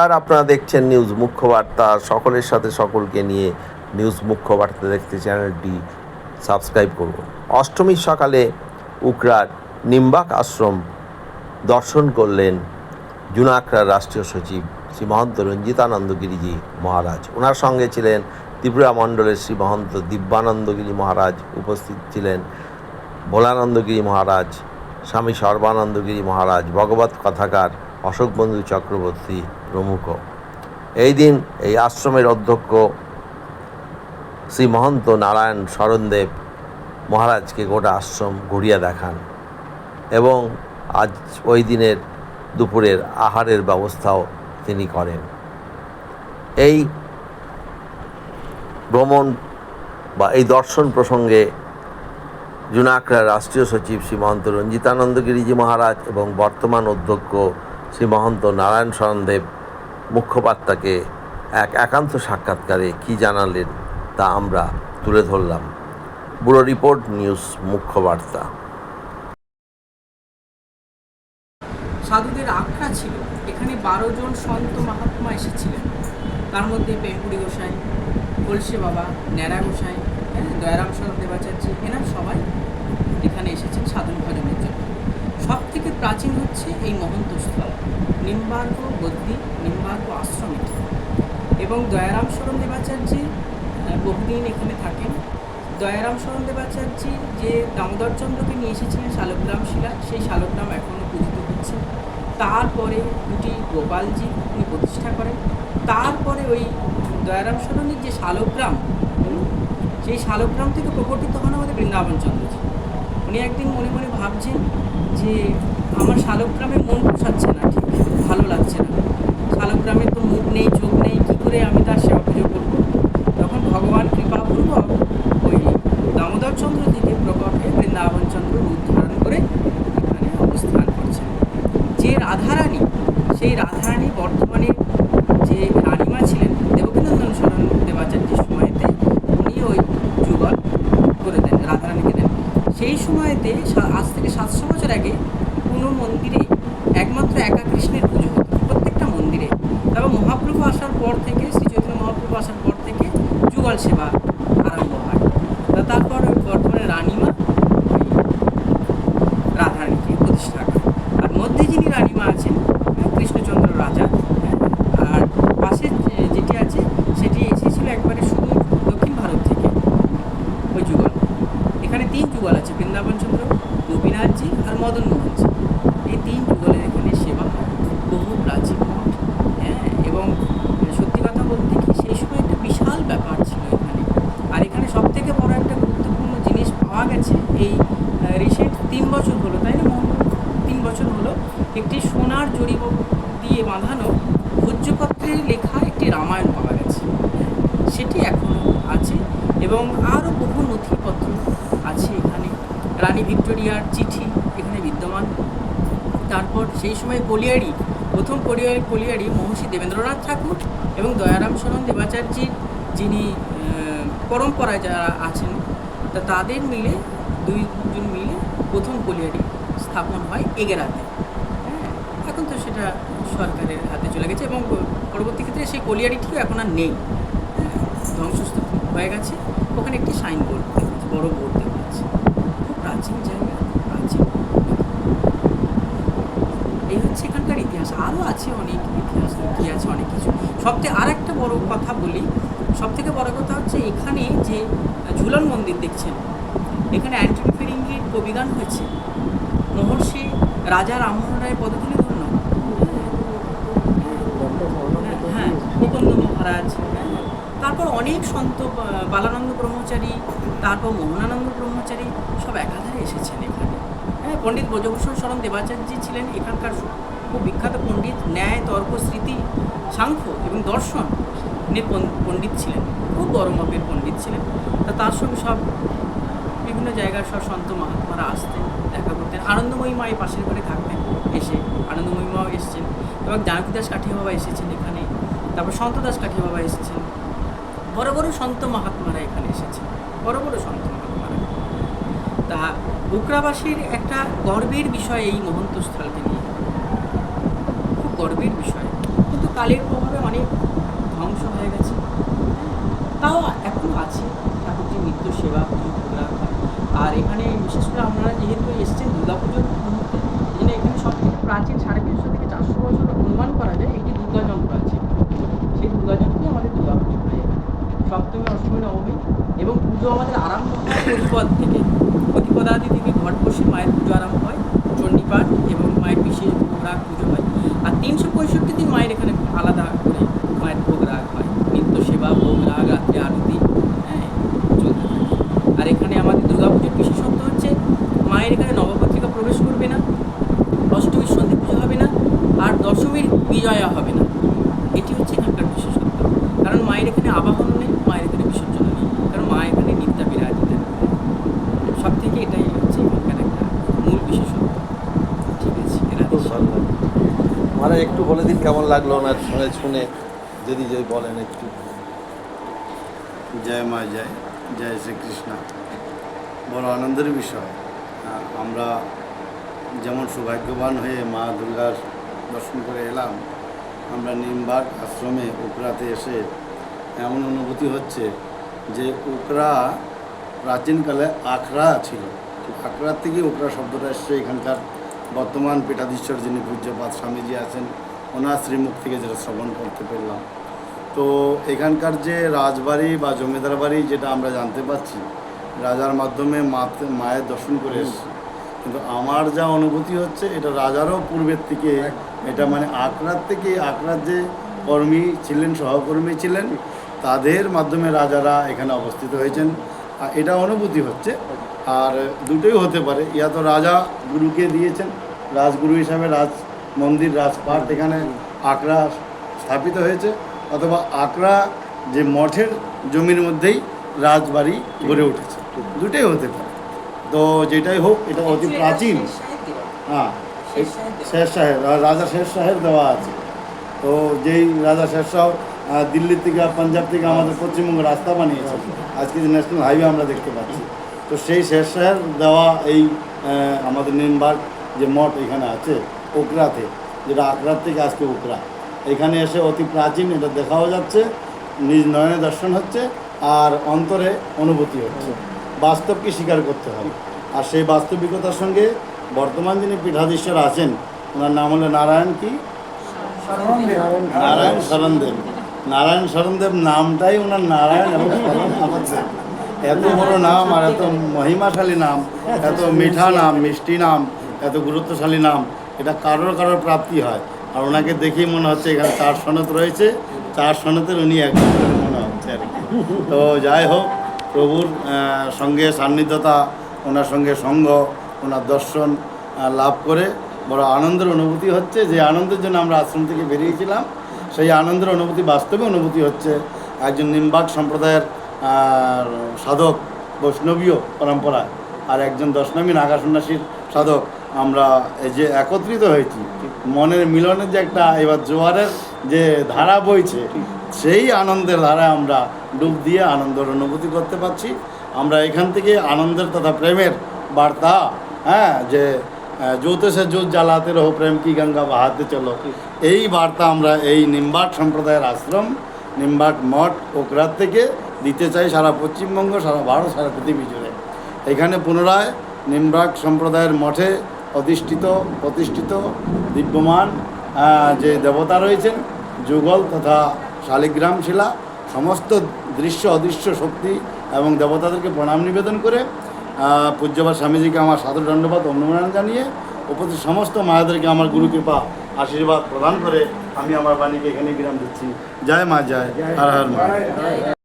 নমস্কার, আপনারা দেখছেন নিউজ মুখ্য বার্তা সকলের সাথে সকলকে নিয়ে নিউজ মুখ্য বার্তা দেখতে চ্যানেলটি সাবস্ক্রাইব করুন। অষ্টমীর সকালে উকরার নিম্বাক আশ্রম দর্শন করলেন জুনাকরার রাষ্ট্রীয় সচিব শ্রী মহন্ত রঞ্জিতানন্দ গিরিজি মহারাজ। ওনার সঙ্গে ছিলেন ত্রিপুরা মণ্ডলের শ্রী মহন্ত দিব্যানন্দগিরি মহারাজ, উপস্থিত ছিলেন ভোলানন্দগিরি মহারাজ, স্বামী সর্বানন্দগিরি মহারাজ, ভগবত কথাকার অশোক বন্ধু চক্রবর্তী প্রমুখ। এই দিন এই আশ্রমের অধ্যক্ষ শ্রী মহন্ত নারায়ণ শরণদেব মহারাজকে গোটা আশ্রম ঘুরিয়া দেখান এবং আজ ওই দিনের দুপুরের আহারের ব্যবস্থাও তিনি করেন। এই ভ্রমণ বা এই দর্শন প্রসঙ্গে জুনাকড়া রাষ্ট্রীয় সচিব শ্রী মহন্ত রঞ্জিতানন্দ গিরিজি মহারাজ এবং বর্তমান অধ্যক্ষ শ্রী মহন্ত নারায়ণ শরণদেব মুখপাত্রকে এক একান্ত সাক্ষাৎকারে কি জানালেন তা আমরা তুলে ধরলাম। ব্যুরো রিপোর্ট নিউজ মুখ্য বার্তা সাধুদের আখড়া ছিল। এখানে বারো জন সন্ত মহাত্মা এসেছিলেন। তার মধ্যে বেঙ্গুড়ি গোসাই, কলসে বাবা, ন্যাড়া গোসাই হ্যাঁ দয়ারাম শরৎ দেবাচার্য, এনার সবাই এখানে এসেছেন সাধন ভজনের জন্য। সব থেকে প্রাচীন হচ্ছে এই মহন্তস্থল নিম্বার্গ গদ্দি নিম্বার্গ আশ্রম। এবং দয়ারাম শরণ দেবাচার্য বহুদিন এখানে থাকেন। দয়ারাম শরণ দেবাচার্য যে দামোদরচন্দ্রকে নিয়ে এসেছিলেন শালগ্রাম শিলা, সেই শালগ্রাম এখনও পূজিত হচ্ছে। তারপরে দুটি গোপালজি উনি প্রতিষ্ঠা করেন। তারপরে ওই দয়ারাম শরণের যে শালগ্রাম সেই শালগ্রাম থেকে প্রকটিত হন আমাদের বৃন্দাবন চন্দ্রজি উনি একদিন মনে মনে ভাবছেন যে আমার শালগ্রামে মন পোষাচ্ছে না ঠিক, ভালো লাগছে না। শালগ্রামে তো মুখ নেই, চোখ নেই, কী করে আমি তার সেবা পুজো করব? তখন ভগবান কৃপাপূর্বক ওই দামোদর চন্দ্র থেকে প্রকট বৃন্দাবন চন্দ্র রূপ ধারণ করে এখানে অবস্থান করছেন যে রাধারানী সেই রাধারানী বর্তমানে যে রানীমা ছিলেন দেবকীনন্দন শরণ দেবাচার্যের সময়তে উনি ওই যুগল করে দেন রাধারানীকে দেন সেই সময়তে সা- আজ থেকে সাতশো বছর আগে কোনো মন্দিরে একমাত্র একা কৃষ্ণের পুজো হতো প্রত্যেকটা মন্দিরে তারপর মহাপ্রভু আসার পর থেকে শ্রী চৈতন্য মহাপ্রভু আসার পর থেকে যুগল সেবা আরম্ভ হয় তা তারপর ওই বর্তমানে রানীমা রাধারানীকে প্রতিষ্ঠা করেন আর মধ্যে যিনি রানীমা আছেন হ্যাঁ, কৃষ্ণচন্দ্র রাজা হ্যাঁ, আর পাশে যে- যেটি আছে সেটি এসেছিল একবারে শুধু দক্ষিণ ভারত থেকে ওই যুগল এখানে তিন যুগল আছে বৃন্দাবন চন্দ্র গোপীনাথজি আর মদন মোহনজি এই তিন যুগলের এখানে সেবা হয় বহু প্রাচীন মঠ হ্যাঁ এবং সত্যি কথা বলতে কি সেই সময় একটা বিশাল ব্যাপার ছিল এখানে আর এখানে সব থেকে বড় একটা গুরুত্বপূর্ণ জিনিস পাওয়া গেছে এই রিসেন্ট তিন বছর হলো তাই না মোহন তিন বছর হলো একটি সোনার জড়িব দিয়ে বাঁধানো ভোজ্যপত্রে লেখা একটি রামায়ণ পাওয়া গেছে সেটি এখনও আছে এবং আরও বহু নথিপত্র আছে এখানে। রানী ভিক্টোরিয়ার চিঠি এখানে বিদ্যমান। তারপর সেই সময় কলিয়ারি প্রথম কলিয়ারি কলিয়ারি মহর্ষি দেবেন্দ্রনাথ ঠাকুর এবং দয়ারাম শরণ দেবাচার্যের যিনি পরম্পরায় যারা আছেন তা তাদের মিলে দুইজন মিলে প্রথম কলিয়ারি স্থাপন হয় এগেরাতে। হ্যাঁ এখন তো সেটা সরকারের হাতে চলে গেছে এবং পরবর্তী ক্ষেত্রে সেই কলিয়ারিটিও এখন আর নেই। হ্যাঁ, ধ্বংসস্তূপ হয়ে গেছে। ওখানে একটি সাইন সাইনবোর্ড বড় বোর্ড দেওয়া আছে খুব প্রাচীন জায়গা, প্রাচীন। এই হচ্ছে এখানকার ইতিহাস। আরও আছে অনেক ইতিহাস আছে, অনেক কিছু। সবথেকে আর একটা বড় কথা বলি সব থেকে বড় কথা হচ্ছে এখানে যে ঝুলন মন্দির দেখছেন, এখানে অ্যান্টনি ফিরিঙ্গির কবিগান হয়েছে। মহর্ষি রাজা রামমোহন রায় পদধূলি ধন্য হ্যাঁ মুকুন্দ মহারাজ হ্যাঁ, তারপর অনেক সন্ত বালানন্দ ব্রহ্মচারী, তারপর মোহনানন্দ ব্রহ্মচারী সব একাধারে এসেছেন এখানে। হ্যাঁ পণ্ডিত ব্রজভূষণ শরণ দেবাচার্য ছিলেন এখানকার খুব বিখ্যাত পণ্ডিত, ন্যায়, তর্ক, স্মৃতি, সাংখ্য এবং দর্শন নিয়ে পণ্ডিত ছিলেন। খুব বড় মাপের পণ্ডিত ছিলেন। তা তার সঙ্গে সব বিভিন্ন জায়গার সব সন্ত মহাত্মারা আসতেন, দেখা করতেন। আনন্দময়ী মা এই পাশের ঘরে থাকতেন, এসে আনন্দময়ী মাও এসেছেন। এবং জানকী দাস কাঠিয়া বাবা এসেছেন এখানে। তারপর সন্ত দাস কাঠিয়া বাবা এসেছেন। বড় বড় সন্ত মহাত্মারা এখানে এসেছে। বড় বড় সন্ত মহাত্মারা। তা বুকরাবাসীর একটা গর্বের বিষয় এই মহন্তস্থলকে নিয়ে। খুব গর্বের বিষয়। কিন্তু কালের প্রভাবে অনেক ধ্বংস হয়ে গেছে। তাও এখনও আছে। ঠাকুরজি নিত্য সেবা আর এখানে বিশেষ করে আপনারা যেহেতু এসছেন দুর্গাপুজোর মুহূর্তে জন্য এখানে সব থেকে প্রাচীন সাড়ে তিনশো থেকে চারশো বছর অনুমান করা যায় একটি দুর্গা যন্ত্র আছে। সেই দুর্গা যন্ত্রই আমাদের দুর্গাপুজো। সপ্তমী অষ্টমী নবমী এবং পুজো আমাদের আরম্ভ হয় প্রতিপদ থেকে। প্রতিপদাদি থেকে ঘট বসে মায়ের পুজো আরম্ভ হয়, চণ্ডীপাঠ এবং মায়ের বিশেষ ভোগ রাগ পুজো হয়। আর তিনশো পঁয়ষট্টি দিন মায়ের এখানে আলাদা করে মায়ের ভোগ রাগ হয়। নিত্য সেবা ভোগ রাগ রাত্রে আরতি হ্যাঁ চলতে থাকে। আর এখানে আমাদের দুর্গাপুজোর বিশেষত্ব হচ্ছে মায়ের এখানে নবপত্রিকা প্রবেশ করবে না, অষ্টমীর সন্ধি পুজো হবে না, আর দশমীর বিজয়া হবে না। এটি হচ্ছে এখানকার বিশেষত্ব কারণ মায়ের এখানে আবাহন নেই মায়ের এখানে বিসর্জন নেই কারণ মা এখানে নিত্যা বিরাজিত সব থেকে এটাই হচ্ছে এখানকার একটা মূল বিশেষত্ব ঠিক আছে এরা খুব ভালো লাগল মানে একটু বলে দিন কেমন লাগল ওনার শুনে শুনে, যদি যদি বলেন একটু। জয় মা, জয় জয় শ্রীকৃষ্ণ। বড় আনন্দের বিষয়। আমরা যেমন সৌভাগ্যবান হয়ে মা দুর্গার দর্শন করে এলাম, আমরা নিমবাগ আশ্রমে উকরাতে এসে এমন অনুভূতি হচ্ছে যে উকরা প্রাচীনকালে আখড়া ছিল। আখড়ার থেকে উকরা শব্দটা এসছে এখানকার। বর্তমান পীঠাধীশ্বর যিনি পূজ্যপাত স্বামীজি আছেন ওনার শ্রীমুখ থেকে যেটা শ্রবণ করতে পেলাম তো এখানকার যে রাজবাড়ি বা জমিদার বাড়ি যেটা আমরা জানতে পারছি রাজার মাধ্যমে মায়ের দর্শন করে এসেছি। কিন্তু আমার যা অনুভূতি হচ্ছে এটা রাজারও পূর্বের থেকে এটা মানে আকরার থেকে আকরার যে কর্মী ছিলেন সহকর্মী ছিলেন তাদের মাধ্যমে রাজারা এখানে অবস্থিত হয়েছেন। আর এটা অনুভূতি হচ্ছে আর দুটোই হতে পারে। ইয়া তো রাজা গুরুকে দিয়েছেন। রাজগুরু হিসাবে রাজ মন্দির রাজপাট এখানে আকরা স্থাপিত হয়েছে। অথবা আকরা যে মঠের জমির মধ্যেই রাজবাড়ি গড়ে উঠেছে। দুটোই হতে পারে। তো যেটাই হোক এটা অতি প্রাচীন। হ্যাঁ শের সাহেব রা- রাজা শের সাহেব দেওয়া আছে। তো যেই রাজা শের শাহ দিল্লি থেকে পাঞ্জাব থেকে আমাদের পশ্চিমবঙ্গ রাস্তা বানিয়েছে। আজকে যে ন্যাশনাল হাইওয়ে আমরা দেখতে পাচ্ছি। তো সেই শের দেওয়া এই আমাদের নিমবাগ যে মঠ এখানে আছে ওকরাতে যেটা আকরার থেকে আজকে ওকরা। এখানে এসে অতি প্রাচীন এটা দেখাও যাচ্ছে নিজ নয়নে দর্শন হচ্ছে আর অন্তরে অনুভূতি হচ্ছে। বাস্তবকে স্বীকার করতে হবে? আর সেই বাস্তবিকতার সঙ্গে বর্তমান যিনি পীঠাধীশ্বর আছেন ওনার নাম হলো নারায়ণ কি? নারায়ণ শরণদেব। নারায়ণ শরণদেব নামটাই ওনার নারায়ণ এবং শরণ আমাদের এত বড় নাম আর এত মহিমাশালী নাম, এত মিঠা নাম, মিষ্টি নাম, এত গুরুত্বশালী নাম, এটা কারোর কারোর প্রাপ্তি হয়। আর ওনাকে দেখেই মনে হচ্ছে এখানে চার সনত রয়েছে, চার সনতের উনি একজন মনে হচ্ছে আর কি। তো যাই হোক, প্রভুর সঙ্গে সান্নিধ্যতা, ওনার সঙ্গে সঙ্গ, ওনার দর্শন লাভ করে বড় আনন্দের অনুভূতি হচ্ছে। যে আনন্দের জন্য আমরা আশ্রম থেকে বেরিয়েছিলাম, সেই আনন্দের অনুভূতি বাস্তবে অনুভূতি হচ্ছে। একজন নিম্বাক সম্প্রদায়ের সাধক বৈষ্ণবীয় পরম্পরায় আর একজন দশনামী নাগা সন্ন্যাসীর সাধক। আমরা এই যে একত্রিত হয়েছি, মনের মিলনের যে একটা এবার জোয়ারের যে ধারা বইছে, সেই আনন্দের ধারায় আমরা ডুব দিয়ে আনন্দের অনুভূতি করতে পারছি। আমরা এখান থেকে আনন্দের তথা প্রেমের বার্তা হ্যাঁ যে জোতে সে জোত জ্বালাতে রহো প্রেম কি গঙ্গা বাহাতে চলো। এই বার্তা আমরা এই নিম্বাট সম্প্রদায়ের আশ্রম, নিম্বাট মঠ ওকরাত থেকে দিতে চাই সারা পশ্চিমবঙ্গ সারা ভারত সারা পৃথিবী জুড়ে। এখানে পুনরায় নিম্বাক সম্প্রদায়ের মঠে অধিষ্ঠিত প্রতিষ্ঠিত দিব্যমান যে দেবতা রয়েছেন যুগল তথা শালিগ্রাম শিলা সমস্ত দৃশ্য অদৃশ্য শক্তি এবং দেবতাদেরকে প্রণাম নিবেদন করে আহ, পূজ্যবাদ স্বামীজিকে আমার সাধু দণ্ডবাদ অনুমোদন জানিয়ে উপস্থিত সমস্ত মায়াদেরকে আমার গুরু কৃপা আশীর্বাদ প্রদান করে আমি আমার বাণীকে এখানে বিরাম দিচ্ছি। জয় মা জয়। হর হর মা।